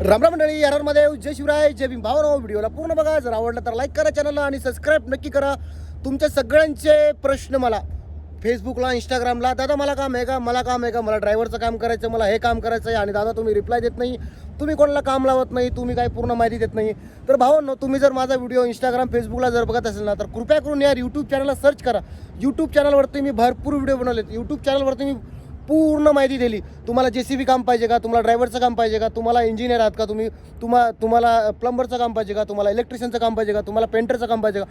रामराम मंडळी यारांमध्ये जय शिवराय जय भीम भावराव व्हिडिओला पूर्ण बघा. जर आवडलं तर लाईक करा चॅनलला आणि सबस्क्राईब नक्की करा. तुमच्या सगळ्यांचे प्रश्न मला फेसबुकला इंस्टाग्रामला दादा मला काम आहे का? मला काम आहे का? मला ड्रायव्हरचं काम करायचं मला हे काम करायचं आहे आणि दादा तुम्ही रिप्लाय देत नाही. तुम्ही कोणाला काम लावत नाही. तुम्ही काही पूर्ण माहिती देत नाही. तर भावांनो तुम्ही जर माझा व्हिडिओ इंस्टाग्राम फेसबुकला जर बघत असेल ना तर कृपया करून या यूट्यूब चॅनलला सर्च करा. यूट्यूब चॅनलवरती मी भरपूर व्हिडिओ बनवलेत. यूट्यूब चॅनलवरती मी पूर्ण माहिती दिली. तुम्हाला जे सी बी काम पाहिजे का? तुम्हाला ड्रायव्हरचं काम पाहिजे का? तुम्हाला इंजिनियर आहात का तुम्ही? तुम्हा तुम्हाला प्लंबरचं काम पाहिजे का? तुम्हाला इलेक्ट्रिशियनचं काम पाहिजे का? तुम्हाला पेंटरचं काम पाहिजे का?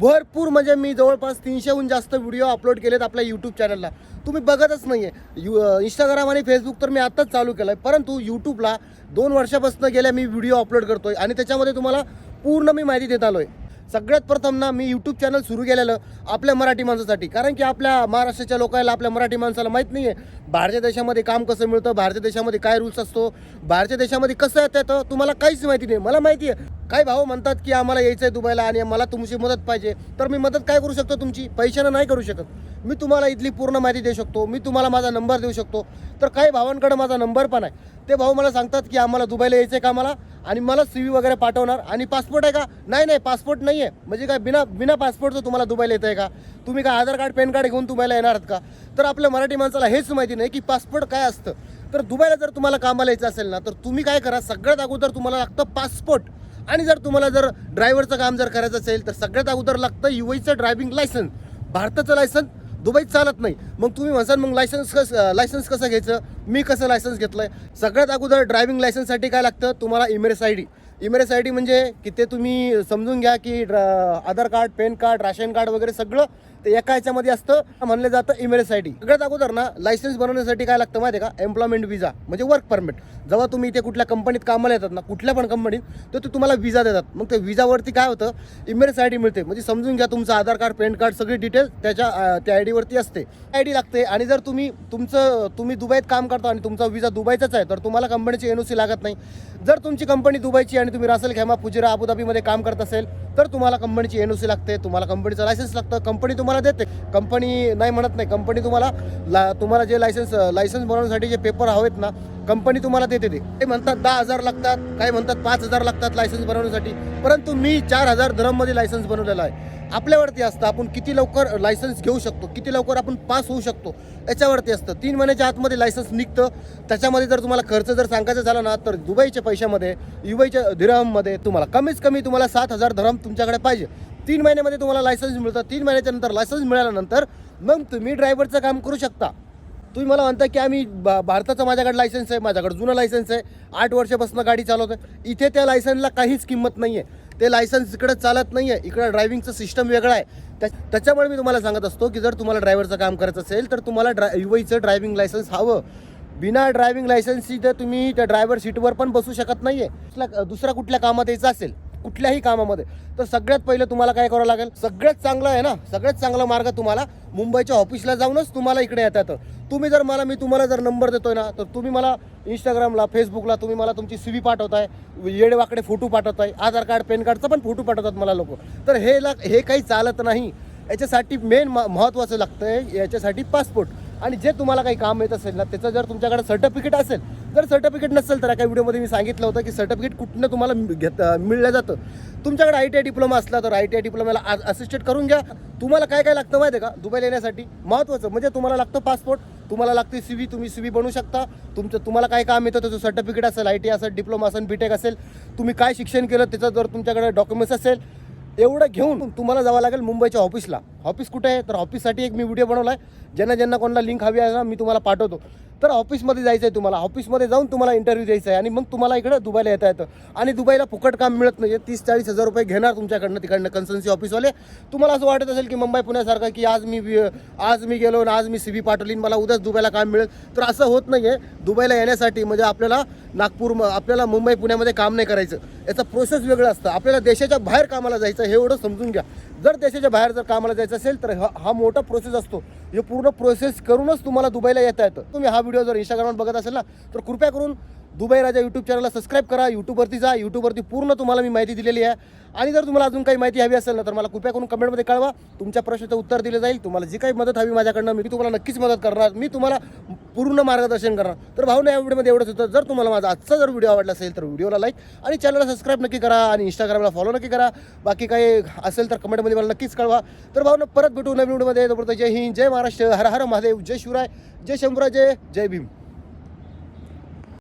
भरपूर म्हणजे मी जवळपास तीनशेहून जास्त व्हिडिओ अपलोड केलेत आपल्या यूट्यूब चॅनलला तुम्ही बघतच नाही आहे यू इंस्टाग्राम आणि फेसबुक तर मी आत्ताच चालू केलं आहे परंतु यूट्यूबला दोन वर्षापासून गेल्या मी व्हिडिओ अपलोड करतो आहे आणि त्याच्यामध्ये तुम्हाला पूर्ण मी माहिती देत आलो आहे सगळ्यात प्रथम ना मी यूट्यूब चॅनल सुरू केलेलं आपल्या मराठी माणसासाठी. कारण की आपल्या महाराष्ट्राच्या लोकांना आपल्या मराठी माणसाला माहीत नाही आहे बाहेरच्या देशामध्ये काम कसं मिळतं बाहेरच्या देशामध्ये काय रूल्स असतो बाहेरच्या देशामध्ये कसं येतं तुम्हाला काहीच माहिती नाही. मला माहिती आहे काही भाऊ म्हणतात की आम्हाला यायचं आहे दुबईला आणि मला तुमची मदत पाहिजे. तर मी मदत काय करू शकतो तुमची? पैशानं नाही करू शकत. मी तुम्हाला इथली पूर्ण माहिती देऊ शकतो. मी तुम्हाला माझा नंबर देऊ शकतो. तर काही भावांकडे माझा नंबर पण आहे. ते भाऊ मला सांगतात की आम्हाला दुबईला यायचं आहे का मला आणि मला सी व्ही वगैरे पाठवणार आणि पासपोर्ट आहे का? नाही नाही पासपोर्ट नाही आहे म्हणजे काय बिना बिना पासपोर्टचं तुम्हाला दुबईला येतं आहे का? तुम्ही काय आधार कार्ड पॅन कार्ड घेऊन दुबईला येणार आहात का? तर आपल्या मराठी माणसाला हेच माहिती नाही की पासपोर्ट काय असतं. तर दुबईला जर तुम्हाला कामाला यायचं असेल ना तर तुम्ही काय करा? सगळ्यात अगोदर तुम्हाला लागतं पासपोर्ट. आणि जर तुम्हाला जर ड्रायव्हरचं काम जर करायचं असेल तर सगळ्यात अगोदर लागतं युएचं ड्रायव्हिंग लायसन्स भारताचं लायसन्स दुबईत चालत नाही. मग तुम्ही म्हणसाल मग लायसन्स कसं लायसन्स कसं घ्यायचं? मी कसं लायसन्स घेतलं आहे सगळ्यात अगोदर ड्रायव्हिंग लायसन्ससाठी काय लागतं? तुम्हाला Emirates I D Emirates I D म्हणजे की ते तुम्ही समजून घ्या की draw- Aadhaar card PAN card ration card वगैरे सगळं ते एका ह्याच्यामध्ये असतं. म्हणलं जातं इमेरेस आय डी सगळ्यात अगोदर ना लायसन्स बनवण्यासाठी काय लागतं माहिती आहे का? एम्प्लॉयमेंट विजा म्हणजे वर्क परमिट जेव्हा तुम्ही इथे कुठल्या कंपनीत कामाला येतात ना कुठल्या पण कंपनीत तर ते तुम्हाला विजा देतात. मग त्या विजावरती काय होतं? इमेरेस आय डी मिळते. म्हणजे समजून घ्या तुमचं आधार कार्ड पॅन कार्ड सगळी डिटेल्स त्याच्या त्या आय डीवरती असते. आय डी लागते आणि जर तुम्ही तुमचं तुम्ही दुबईत काम करता आणि तुमचा विजा दुबईचाच आहे तर तुम्हाला कंपनीची एन ओ सी लागत नाही. जर तुमची कंपनी दुबईची आणि तुम्ही रासेल खेमा फुजिरा अबुधाबीमध्ये काम करत असेल तर तुम्हाला कंपनीची एन ओ सी लागते तुम्हाला कंपनीचं लायसन्स लागतं कंपनी तुम्हाला देते. कंपनी नाही म्हणत नाही कंपनी तुम्हाला ला तुम्हाला जे लायसन्स लायसन्स बनवण्यासाठी जे पेपर हवेत ना कंपनी तुम्हाला देते ते. ते म्हणतात दहा हजार लागतात काही म्हणतात पाच हजार लागतात लायसन्स बनवण्यासाठी परंतु मी चार हजार धरममध्ये लायसन्स बनवलेला आहे. आपल्यावरती असतं. आपण किती लवकर लायसन्स घेऊ शकतो किती लवकर आपण पास होऊ शकतो याच्यावरती असतं. तीन महिन्याच्या आतमध्ये लायसन्स निघतं. त्याच्यामध्ये जर तुम्हाला खर्च जर सांगायचा झाला ना तर दुबईच्या पैशामध्ये युबईच्या दिरहममध्ये तुम्हाला कमीत कमी तुम्हाला सात हजार धरम तुमच्याकडे पाहिजे. तीन महिन्यामध्ये तुम्हाला लायसन्स मिळतं. तीन महिन्याच्या नंतर लायसन्स मिळाल्यानंतर मग तुम्ही ड्रायव्हरचं काम करू शकता. तुम्ही मला म्हणता की आम्ही बा भारताचं माझ्याकडे लायसन्स आहे माझ्याकडे जुनं लायसन्स आहे. आठ वर्षापासून गाडी चालवतोय. इथे त्या लायसन्सला काहीच किंमत नाही आहे ते लायसन्स इकडं चालत नाही आहे इकडं ड्रायव्हिंगचं सिस्टम वेगळं आहे. त्या त्याच्यामुळे मी तुम्हाला सांगत असतो की जर तुम्हाला ड्रायव्हरचं काम करायचं असेल तर तुम्हाला ड्रा युवईचं ड्रायव्हिंग लायसन्स हवं. बिना ड्रायव्हिंग लायसन्सची तर तुम्ही त्या ड्रायव्हर सीटवर पण बसू शकत नाही आहे दुसऱ्या कुठल्या कामात यायचं असेल कुठल्याही कामामध्ये तर सगळ्यात पहिलं तुम्हाला काय करावं लागेल? सगळ्यात चांगलं आहे ना सगळ्यात चांगला मार्ग तुम्हाला मुंबईच्या ऑफिसला जाऊनच तुम्हाला इकडे येतात तुम्ही जर मला मी तुम्हाला जर नंबर देतोय ना तर तुम्ही मला इंस्टाग्रामला फेसबुकला तुम्ही मला तुमची सी व्ही पाठवताय येडेवाकडे फोटो पाठवताय आधार कार्ड पॅन कार्डचा पण फोटो पाठवतात मला लोक. तर हे ला हे काही चालत नाही. याच्यासाठी मेन महत्त्वाचं लागतं आहे याच्यासाठी पासपोर्ट आणि जे तुम्हाला काही काम येत असेल ना त्याचं जर तुमच्याकडे सर्टिफिकेट असेल जर सर्टिफिकेट नसेल तर एका व्हिडिओमध्ये मी सांगितलं होतं की सर्टिफिकेट कुठनं तुम्हाला घेत मिळलं जातं. तुमच्याकडे आय टी आय डिप्लोमा असला तर आय टी आय डिप्लोमाला असिस्टेट करून घ्या. तुम्हाला काय काय लागतं माहिती आहे का? दुबईला येण्यासाठी महत्त्वाचं म्हणजे तुम्हाला लागतं पासपोर्ट तुम्हाला लागते सी व्ही तुम्ही सी व्ही बनवू शकता. तुमचं तुम्हाला काय काम येतं त्याचं सर्टिफिकेट असेल आय टी असेल डिप्लोमा असेल बीटेक असेल तुम्ही काय शिक्षण केलं त्याचं जर तुमच्याकडे डॉक्युमेंट्स असेल एवढं घेऊन तुम्हाला जावं लागेल मुंबईच्या ऑफिसला ऑफिस कुठे आहे? तर ऑफिससाठी एक मी व्हिडिओ बनवला आहे ज्यांना ज्यांना कोणाला लिंक हवी आहे ना मी तुम्हाला पाठवतो. तर ऑफिसमध्ये जायचं आहे तुम्हाला. ऑफिसमध्ये जाऊन तुम्हाला इंटरव्ह्यू द्यायचा आहे आणि मग तुम्हाला इकडं दुबईला येता येतं. आणि दुबईला फुकट काम मिळत नाही तीस चाळीस हजार रुपये घेणार तुमच्याकडनं तिकडनं कन्सल्टन्सी ऑफिसवाले तुम्हाला असं वाटत असेल की मुंबई पुण्यासारखं की आज मी आज मी गेलो आणि आज मी सी बी पाठवली मला उद्याच दुबईला काम मिळेल. तर असं होत नाही आहे दुबईला येण्यासाठी म्हणजे आपल्याला नागपूर आपल्याला मुंबई पुण्यामध्ये काम नाही करायचं. याचं प्रोसेस वेगळं असतं. आपल्याला देशाच्या बाहेर कामाला जायचं हे एवढं समजून घ्या. जर देशाच्या बाहेर जर कामाला जायचं असेल तर हा हा मोठा प्रोसेस असतो. हे पूर्ण प्रोसेस करूनच तुम्हाला दुबईला येता येतं. तुम्ही हा व्हिडिओ जर इंस्टाग्रामवर बघत असेल ना तर कृपया करून दुबई राजा यूट्यूब चॅनलला सबस्क्राईब करा. यूट्यूबवरती जा. यूट्यूबवरती पूर्ण तुम्हाला मी माहिती दिलेली आहे. आणि जर तुम्हाला अजून काही माहिती हवी असेल ना तर मला कृपया करून कमेंटमध्ये कळवा. तुमच्या प्रश्नाचं उत्तर दिलं जाईल. तुम्हाला जी काही मदत हवी माझ्याकडनं मी तुम्हाला नक्कीच मदत करणार. मी तुम्हाला पूर्ण मार्गदर्शन करणार. तर भाऊ या व्हिडिओमध्ये एवढंच होतं. जर तुम्हाला माझा आजचा जर व्हिडिओ आवडला असेल तर व्हिडिओला लाईक आणि चॅनलला सबस्क्राईब नक्की करा आणि इंस्टाग्रामला फॉलो नक्की करा. बाकी काही असेल तर कमेंटमध्ये मला नक्कीच कळवा. तर भाऊ परत भेटू नवीन व्हिडिओमध्ये तोपर्यंत जय हिंद जय महाराष्ट्र. हर हर महादेव जय शिवराय जय शंभराजय जय भीम.